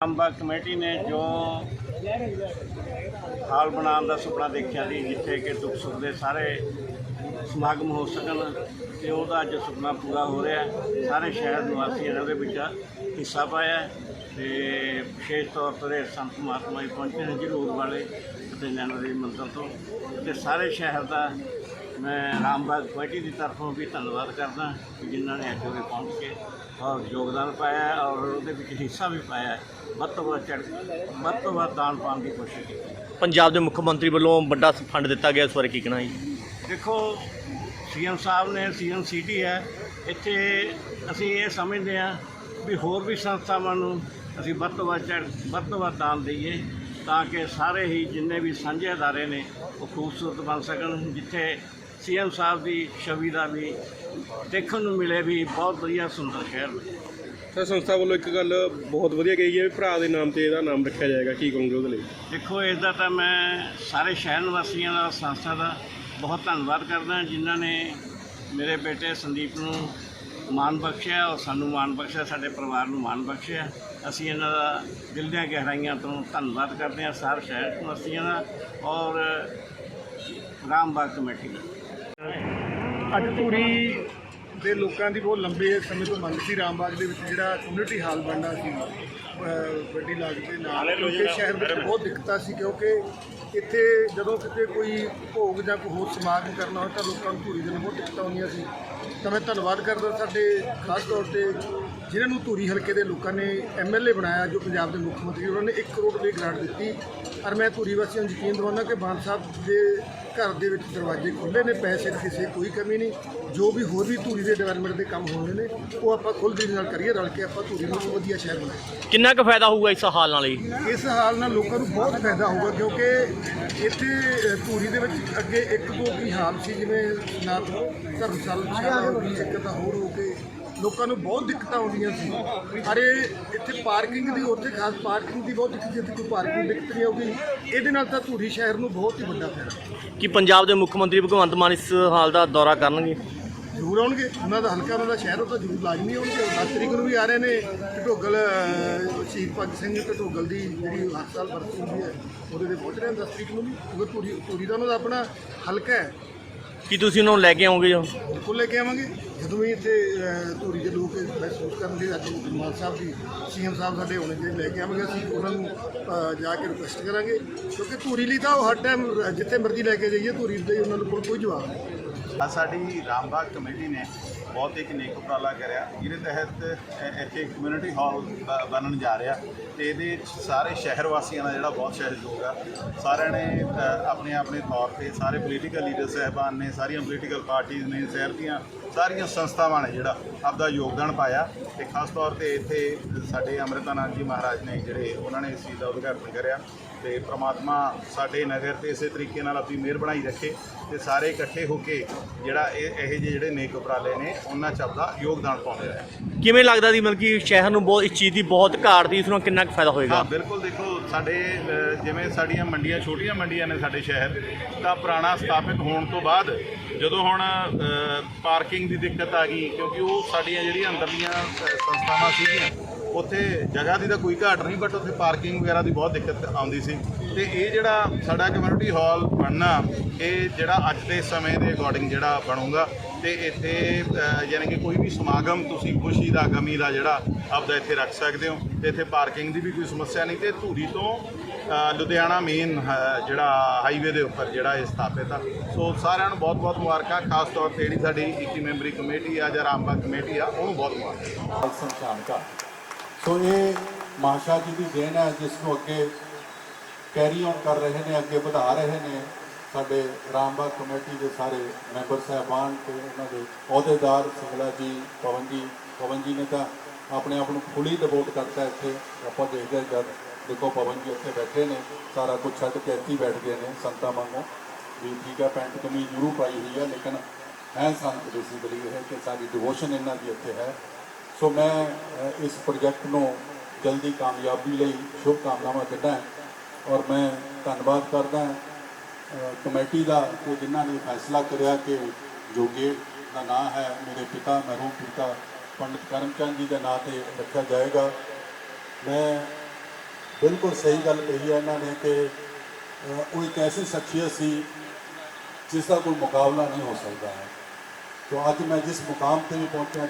ਅੰਬਾ committee ਨੇ ਜੋ ਹਾਲ ਬਣਾਉਣ ਦਾ ਸੁਪਨਾ ਦੇਖਿਆ ਸੀ, ਜਿੱਥੇ ਕਿ ਦੁੱਖ ਸੁੱਖ ਦੇ ਸਾਰੇ ਸਮਾਗਮ ਹੋ ਸਕਣ, ਤੇ ਉਹਦਾ ਅੱਜ ਸੁਪਨਾ ਪੂਰਾ ਹੋ ਰਿਹਾ ਸਾਰੇ ਸ਼ਹਿਰ ਨਿਵਾਸੀਆਂ ਨੇ ਉਹਦੇ ਵਿੱਚ ਹਿੱਸਾ ਪਾਇਆ ਹੈ ਤੇ ਵਿਸ਼ੇਸ਼ ਤੌਰ ਤੇ ਸੰਤ ਮਹਾਤਮਾ ਜੀ ਪਹੁੰਚੇ ਨੇ ਜਰੂਰ ਵਾਲੇ ਅਤੇ ਨੈਣਾ ਦੇ ਮੰਦਰ ਤੋਂ। ਤੇ ਸਾਰੇ ਸ਼ਹਿਰ ਦਾ ਮੈਂ ਰਾਮਬਾਗ ਕਮੇਟੀ ਦੀ ਤਰਫੋਂ ਵੀ ਧੰਨਵਾਦ ਕਰਦਾ ਕਿ ਜਿਨ੍ਹਾਂ ਨੇ ਅੱਜ ਉਰੇ ਪਹੁੰਚ ਕੇ ਔਰ ਯੋਗਦਾਨ ਪਾਇਆ ਔਰ ਉਹਦੇ ਵਿੱਚ ਹਿੱਸਾ ਵੀ ਪਾਇਆ ਵੱਧ ਤੋਂ ਵੱਧ ਚੜ੍ਹ ਵੱਧ ਤੋਂ ਵੱਧ ਦਾਨ ਪਾਉਣ ਦੀ ਕੋਸ਼ਿਸ਼ ਕੀਤੀ ਪੰਜਾਬ ਦੇ ਮੁੱਖ ਮੰਤਰੀ ਵੱਲੋਂ ਵੱਡਾ ਫੰਡ ਦਿੱਤਾ ਗਿਆ ਇਸ ਬਾਰੇ ਕੀ ਕਹਿਣਾ ਜੀ? ਦੇਖੋ ਸੀਐਮ ਸਾਹਿਬ ਨੇ ਸੀਐਮ ਸਿਟੀ ਹੈ ਇੱਥੇ ਅਸੀਂ ਇਹ ਸਮਝਦੇ ਹਾਂ ਵੀ ਹੋਰ ਵੀ ਸੰਸਥਾਵਾਂ ਨੂੰ ਅਸੀਂ ਵੱਧ ਤੋਂ ਵੱਧ ਚੜ੍ਹ ਵੱਧ ਤੋਂ ਵੱਧ ਦਾਨ ਦਈਏ ਤਾਂ ਕਿ ਸਾਰੇ ਹੀ ਜਿੰਨੇ ਵੀ ਸਾਂਝੇ ਅਦਾਰੇ ਨੇ ਉਹ ਖੂਬਸੂਰਤ ਬਣ ਸਕਣ ਜਿੱਥੇ ਸੀਐਮ ਸਾਹਿਬ ਦੀ ਛਵੀ ਦਾ ਵੀ ਦੇਖਣ ਨੂੰ ਮਿਲੇ ਵੀ ਬਹੁਤ ਵਧੀਆ ਸੁੰਦਰ ਸ਼ਹਿਰ ਨੇ ਸਰ ਸੰਸਥਾ ਵੱਲੋਂ ਇੱਕ ਗੱਲ ਬਹੁਤ ਵਧੀਆ ਕਹੀ ਹੈ ਵੀ ਭਰਾ ਦੇ ਨਾਮ ਤੇ ਇਹਦਾ ਨਾਮ ਰੱਖਿਆ ਜਾਏਗਾ ਕੀ ਕਹੋਗੇ ਉਹਦੇ ਲਈ? ਦੇਖੋ ਇਸ ਦਾ ਤਾਂ ਮੈਂ ਸਾਰੇ ਸ਼ਹਿਰ ਨਿਵਾਸੀਆਂ ਦਾ ਸੰਸਥਾ ਦਾ ਬਹੁਤ ਧੰਨਵਾਦ ਕਰਦਾ ਜਿਨ੍ਹਾਂ ਨੇ ਮੇਰੇ ਬੇਟੇ ਸੰਦੀਪ ਨੂੰ ਮਾਣ ਬਖਸ਼ਿਆ ਔਰ ਸਾਨੂੰ ਮਾਣ ਬਖਸ਼ਿਆ ਸਾਡੇ ਪਰਿਵਾਰ ਨੂੰ ਮਾਣ ਬਖਸ਼ਿਆ। ਅਸੀਂ ਇਹਨਾਂ ਦਾ ਦਿਲ ਦੀਆਂ ਗਹਿਰਾਈਆਂ ਤੋਂ ਧੰਨਵਾਦ ਕਰਦੇ ਹਾਂ ਸਾਰੇ ਸ਼ਹਿਰ ਨਿਵਾਸੀਆਂ ਦਾ ਔਰ ਰਾਮਬਾਗ ਕਮੇਟੀ ਦਾ। ਅੱਜ ਧੂਰੀ ਦੇ ਲੋਕਾਂ ਦੀ ਬਹੁਤ ਲੰਬੇ ਸਮੇਂ ਤੋਂ ਮੰਗ ਸੀ ਰਾਮਬਾਗ ਦੇ ਵਿੱਚ ਜਿਹੜਾ ਕਮਿਊਨਿਟੀ ਹਾਲ ਬਣਨਾ ਸੀ ਵੱਡੀ ਲਾਗਤ ਦੇ ਨਾਲ ਕਿਉਂਕਿ ਸ਼ਹਿਰ ਵਿੱਚ ਬਹੁਤ ਦਿੱਕਤਾਂ ਸੀ ਕਿਉਂਕਿ ਇੱਥੇ ਜਦੋਂ ਕਿਤੇ ਕੋਈ ਭੋਗ ਜਾਂ ਕੋਈ ਹੋਰ ਸਮਾਗਮ ਕਰਨਾ ਹੋਵੇ ਤਾਂ ਲੋਕਾਂ ਨੂੰ ਧੂਰੀ ਦੇ ਨਾਲ ਬਹੁਤ ਦਿੱਕਤਾਂ ਆਉਂਦੀਆਂ ਸੀ। ਤਾਂ ਮੈਂ ਧੰਨਵਾਦ ਕਰਦਾ ਸਾਡੇ ਖਾਸ ਤੌਰ ਤੇ ਜਿਨ੍ਹਾਂ ਨੂੰ ਧੂਰੀ ਹਲਕੇ ਦੇ ਲੋਕਾਂ ਨੇ ਐਮਐਲਏ ਬਣਾਇਆ ਜੋ ਪੰਜਾਬ ਦੇ ਮੁੱਖ ਮੰਤਰੀ ਉਹਨਾਂ ਨੇ 1 ਕਰੋੜ ਰੁਪਏ ਗ੍ਰਾਂਟ ਦਿੱਤੀ। ਔਰ ਮੈਂ ਧੂਰੀ ਵਾਸੀਆਂ ਨੂੰ ਯਕੀਨ ਦਿਵਾਉਂਦਾ ਕਿ ਬਾਨ ਸਾਹਿਬ ਦੇ ਘਰ ਦੇ ਵਿੱਚ ਦਰਵਾਜ਼ੇ ਖੁੱਲ੍ਹੇ ਨੇ ਪੈਸੇ ਦੀ ਕਿਸੇ ਕੋਈ ਕਮੀ ਨਹੀਂ। ਜੋ ਵੀ ਹੋਰ ਵੀ ਧੂਰੀ ਦੇ ਡਿਵੈਲਪਮੈਂਟ ਦੇ ਕੰਮ ਹੋਣੇ ਨੇ ਉਹ ਆਪਾਂ ਖੁੱਲ੍ਹ ਨਾਲ ਕਰੀਏ ਰਲ ਕੇ ਆਪਾਂ ਧੂਰੀ ਨੂੰ ਵਧੀਆ ਸ਼ਹਿਰ ਬਣਾਈਏ। ਕਿੰਨਾ ਕੁ ਫਾਇਦਾ ਹੋਊਗਾ ਇਸ ਹਾਲ ਨਾਲ ਜੀ? ਇਸ ਹਾਲ ਨਾਲ ਲੋਕਾਂ ਨੂੰ ਬਹੁਤ ਫਾਇਦਾ ਹੋਊਗਾ ਕਿਉਂਕਿ ਇੱਥੇ ਅ, ਧੂਰੀ ਦੇ ਵਿੱਚ ਅੱਗੇ ਇੱਕ ਦੋ ਕੀ ਹਾਲ ਸੀ ਜਿਵੇਂ ਨਾ ਧਰਮਸ਼ਾਲਾ ਹੋ ਗਈ ਇੱਕ ਤਾਂ ਹੋਰ ਹੋ ਕੇ ਲੋਕਾਂ ਨੂੰ ਬਹੁਤ ਦਿੱਕਤਾਂ ਆਉਂਦੀਆਂ ਸੀ। ਅਰੇ ਇੱਥੇ ਪਾਰਕਿੰਗ ਦੀ ਉੱਥੇ ਖਾਸ ਪਾਰਕਿੰਗ ਦੀ ਬਹੁਤ ਦਿੱਕਤ ਸੀ ਇੱਥੇ ਕੋਈ ਪਾਰਕਿੰਗ ਦਿੱਕਤ ਨਹੀਂ ਆਉਗੀ ਇਹਦੇ ਨਾਲ ਤਾਂ ਧੂਰੀ ਸ਼ਹਿਰ ਨੂੰ ਬਹੁਤ ਹੀ ਵੱਡਾ ਫਾਇਦਾ। ਕੀ ਪੰਜਾਬ ਦੇ ਮੁੱਖ ਮੰਤਰੀ ਭਗਵੰਤ ਮਾਨ ਇਸ ਹਾਲ ਦਾ ਦੌਰਾ ਕਰਨਗੇ? ਜ਼ਰੂਰ ਆਉਣਗੇ। ਉਹਨਾਂ ਦਾ ਹਲਕਾ ਉਹਨਾਂ ਦਾ ਸ਼ਹਿਰ ਉਹ ਤਾਂ ਜ਼ਰੂਰ ਲਾਜ਼ਮੀ ਆਉਣਗੇ। 10 ਤਰੀਕ ਨੂੰ ਵੀ ਆ ਰਹੇ ਨੇ ਢੋਗਲ ਸ਼ਹੀਦ ਭਗਤ ਸਿੰਘ ਤੇ ਢੋਗਲ ਦੀ ਜਿਹੜੀ ਹਰ ਸਾਲ ਬਰਸੀ ਹੁੰਦੀ ਹੈ ਉਹਦੇ ਤੇ ਪਹੁੰਚ ਰਹੇ ਨੇ 10 ਤਰੀਕ ਨੂੰ ਵੀ। ਕਿਉਂਕਿ ਧੂਰੀ ਧੂਰੀ ਦਾ ਉਹਨਾਂ ਦਾ ਆਪਣਾ ਹਲਕਾ ਹੈ। ਕੀ ਤੁਸੀਂ ਉਹਨਾਂ ਨੂੰ ਲੈ ਕੇ ਆਓਗੇ ਜੋ? ਬਿਲਕੁਲ ਲੈ ਕੇ ਆਵਾਂਗੇ? ਜਦੋਂ ਵੀ ਇੱਥੇ ਧੂਰੀ ਦੇ ਲੋਕ ਮਹਿਸੂਸ ਕਰਨਗੇ ਅੱਜ ਮਾਨ ਸਾਹਿਬ ਦੀ ਸੀਐਮ ਸਾਹਿਬ ਸਾਡੇ ਹੋਣੇ ਚਾਹੀਦੇ ਲੈ ਕੇ ਆਵਾਂਗੇ ਅਸੀਂ ਉਹਨਾਂ ਨੂੰ ਜਾ ਕੇ ਰਿਕੁਐਸਟ ਕਰਾਂਗੇ। ਕਿਉਂਕਿ ਧੂਰੀ ਲਈ ਤਾਂ ਉਹ ਹਰ ਟਾਈਮ ਜਿੱਥੇ ਮਰਜ਼ੀ ਲੈ ਕੇ ਜਾਈਏ ਧੂਰੀ ਦੇ ਉਹਨਾਂ ਨੂੰ ਕੋਲ ਕੋਈ ਜਵਾਬ ਨਹੀਂ। ਅੱਜ ਸਾਡੀ ਰਾਮਬਾਗ ਕਮੇਟੀ ਨੇ ਬਹੁਤ ਇੱਕ ਨੇਕ ਉਪਰਾਲਾ ਕਰਿਆ। ਜਿਹਦੇ ਤਹਿਤ ਇੱਥੇ ਕਮਿਊਨਿਟੀ ਹਾਲ ਬ- ਬਣਨ ਜਾ ਰਿਹਾ। ਤੇ ਇਹਦੇ ਸਾਰੇ ਸ਼ਹਿਰ ਵਾਸੀਆਂ ਦਾ ਜਿਹੜਾ ਬਹੁਤ ਸਹਿਯੋਗ ਆ। ਸਾਰਿਆਂ ਨੇ ਆਪਣੇ ਆਪਣੇ ਤੌਰ ਤੇ ਸਾਰੇ ਪੋਲੀਟੀਕਲ ਲੀਡਰ ਸਹਿਬਾਨ ਨੇ ਸਾਰੀਆਂ ਪੋਲੀਟੀਕਲ ਪਾਰਟੀਆਂ ਨੇ ਸ਼ਹਿਰ ਦੀਆਂ ਸਾਰੀਆਂ ਸੰਸਥਾਵਾਂ ਨੇ ਜਿਹੜਾ ਆਪਦਾ ਯੋਗਦਾਨ ਪਾਇਆ ਤੇ ਖਾਸ ਤੌਰ ਤੇ ਇੱਥੇ ਸਾਡੇ ਅੰਮ੍ਰਿਤਾਨੰਦ ਜੀ ਮਹਾਰਾਜ ਨੇ ਜਿਹੜੇ ਉਹਨਾਂ ਨੇ ਇਸ ਚੀਜ਼ ਦਾ ਉਦਘਾਟਨ ਕਰਿਆ ਤੇ ਪ੍ਰਮਾਤਮਾ ਸਾਡੇ ਨਗਰ ਤੇ ਇਸੇ ਤਰੀਕੇ ਨਾਲ ਆਪਣੀ ਮਿਹਰ ਬਣਾਈ ਰੱਖੇ ਤੇ ਸਾਰੇ ਇਕੱਠੇ ਹੋ ਕੇ ਜਿਹੜਾ ਇਹ ਇਹੋ ਜਿਹੇ ਜਿਹੜੇ ਨੇਕ ਉਪਰਾਲੇ ਨੇ ਉਹਨਾਂ 'ਚ ਆਪਦਾ ਯੋਗਦਾਨ ਪਾਉਂਦੇ ਰਹੇ। ਕਿਵੇਂ ਲੱਗਦਾ ਜੀ ਮਤਲਬ ਕਿ ਸ਼ਹਿਰ ਨੂੰ ਬਹੁਤ ਇਸ ਚੀਜ਼ ਦੀ ਬਹੁਤ ਘਾਟ ਦੀ ਇਸ ਨੂੰ ਕਿੰਨਾ ਕੁ ਫਾਇਦਾ ਹਾਂ ਹੋਏਗਾ ਬਿਲਕੁਲ ਦੇਖੋ ਸਾਡੇ ਜਿਵੇਂ ਸਾਡੀਆਂ ਮੰਡੀਆਂ ਛੋਟੀਆਂ ਮੰਡੀਆਂ ਨੇ ਸਾਡੇ ਸ਼ਹਿਰ ਤਾਂ ਪੁਰਾਣਾ ਸਥਾਪਿਤ ਹੋਣ ਤੋਂ ਬਾਅਦ ਜਦੋਂ ਹੁਣ ਪਾਰਕਿੰਗ ਦੀ ਦਿੱਕਤ ਆ ਗਈ ਕਿਉਂਕਿ ਉਹ ਸਾਡੀਆਂ ਜਿਹੜੀਆਂ ਅੰਦਰਲੀਆਂ ਅ, ਸੰਸਥਾਵਾਂ ਸੀਗੀਆਂ ਉੱਥੇ ਜਗ੍ਹਾ ਦੀ ਤਾਂ ਕੋਈ ਘਾਟ ਨਹੀਂ ਬਟ ਉੱਥੇ ਪਾਰਕਿੰਗ ਵਗੈਰਾ ਦੀ ਬਹੁਤ ਦਿੱਕਤ ਆਉਂਦੀ ਸੀ। ਤੇ ਇਹ ਜਿਹੜਾ ਸਾਡਾ ਕਮਿਊਨਿਟੀ ਹਾਲ ਬਣਨਾ ਇਹ ਜਿਹੜਾ ਅੱਜ ਦੇ ਸਮੇਂ ਦੇ ਅਕੋਰਡਿੰਗ ਜਿਹੜਾ ਬਣੂਗਾ ਤੇ ਇੱਥੇ ਅ, ਯਾਨੀ ਕਿ ਕੋਈ ਵੀ ਸਮਾਗਮ ਤੁਸੀਂ ਖੁਸ਼ੀ ਦਾ ਗਮੀ ਦਾ ਜਿਹੜਾ ਆਪਦਾ ਇੱਥੇ ਰੱਖ ਸਕਦੇ ਹੋ ਤੇ ਇੱਥੇ ਪਾਰਕਿੰਗ ਦੀ ਵੀ ਕੋਈ ਸਮੱਸਿਆ ਨਹੀਂ ਤੇ ਧੂਰੀ ਤੋਂ ਲੁਧਿਆਣਾ ਮੇਨ ਜਿਹੜਾ ਹਾਈਵੇ ਦੇ ਉੱਪਰ ਜਿਹੜਾ ਇਹ ਸਥਾਪਿਤ ਆ। ਸੋ ਸਾਰਿਆਂ ਨੂੰ ਬਹੁਤ ਬਹੁਤ ਮੁਬਾਰਕਾਂ ਖਾਸ ਤੌਰ ਤੇ ਜਿਹੜੀ ਸਾਡੀ 21 ਮੈਂਬਰੀ ਕਮੇਟੀ ਆ ਜਾਂ ਰਾਮਬਾਗ ਕਮੇਟੀ ਆ ਉਹਨੂੰ ਬਹੁਤ ਮੁਬਾਰਕਾਂ। ਨਾਲ ਦਾ ਸੋ ਇਹ ਮਾਸ਼ਾ ਜੀ ਦੀ ਦੇਣ ਹੈ ਜਿਸ ਨੂੰ ਅੱਗੇ ਕੈਰੀ ਔਨ ਕਰ ਰਹੇ ਨੇ, ਅੱਗੇ ਵਧਾ ਰਹੇ ਨੇ, ਸਾਡੇ ਰਾਮਬਾਗ ਕਮੇਟੀ ਦੇ ਸਾਰੇ ਮੈਂਬਰ ਸਾਹਿਬਾਨ ਤੇ ਉਹਨਾਂ ਦੇ ਅਹੁਦੇਦਾਰ ਸਿੰਗਲਾ ਜੀ, ਪਵਨ ਜੀ ਪਵਨ ਜੀ ਨੇ ਤਾਂ ਆਪਣੇ ਆਪ ਨੂੰ ਫੁੱਲੀ ਡਿਵੋਟ ਕਰਤਾ ਇੱਥੇ। ਆਪਾਂ ਦੇਖਦੇ ਹਾਂ ਜਦ ਦੇਖੋ ਪਵਨ ਜੀ ਉੱਥੇ ਬੈਠੇ ਨੇ, ਸਾਰਾ ਕੁਝ ਛੱਡ ਕੇ ਇੱਥੇ ਬੈਠ ਗਏ ਨੇ ਸੰਤਾਂ ਵਾਂਗੂ। ਵੀ ਠੀਕ ਹੈ ਪੈਂਟ ਕਮੀਜ਼ ਜ਼ਰੂਰ ਪਾਈ ਹੋਈ ਹੈ ਲੇਕਿਨ ਹੈ ਸੰਤ ਬੇਸਿਕਲੀ ਇਹ ਕਿ ਸਾਡੀ ਡਿਵੋਸ਼ਨ ਇਹਨਾਂ ਦੀ ਇੱਥੇ ਹੈ। ਸੋ ਮੈਂ ਇਸ ਪ੍ਰੋਜੈਕਟ ਨੂੰ ਜਲਦੀ ਕਾਮਯਾਬੀ ਲਈ ਸ਼ੁਭ ਕਾਮਨਾਵਾਂ ਦਿੰਦਾ ਹਾਂ। ਔਰ ਮੈਂ ਧੰਨਵਾਦ ਕਰਦਾ ਕਮੇਟੀ ਦਾ ਕਿ ਜਿਨ੍ਹਾਂ ਨੇ ਫੈਸਲਾ ਕਰਿਆ ਕਿ ਜੋਗੇ ਦਾ ਨਾਂ ਹੈ, ਮੇਰੇ ਪਿਤਾ ਮਰਹੂਮ ਪਿਤਾ ਪੰਡਿਤ ਕਰਮਚੰਦ ਜੀ ਦੇ ਨਾਂ ਤੇ ਰੱਖਿਆ ਜਾਏਗਾ। ਮੈਂ ਬਿਲਕੁਲ ਸਹੀ ਗੱਲ ਕਹੀ ਹੈ ਇਹਨਾਂ ਨੇ ਕਿ ਉਹ ਇੱਕ ਐਸੀ ਸ਼ਖਸੀਅਤ ਸੀ ਜਿਸ ਦਾ ਕੋਈ ਮੁਕਾਬਲਾ ਨਹੀਂ ਹੋ ਸਕਦਾ ਹੈ। ਤੋ ਅੱਜ ਮੈਂ ਜਿਸ ਮੁਕਾਮ ਤੇ ਵੀ ਪਹੁੰਚਿਆ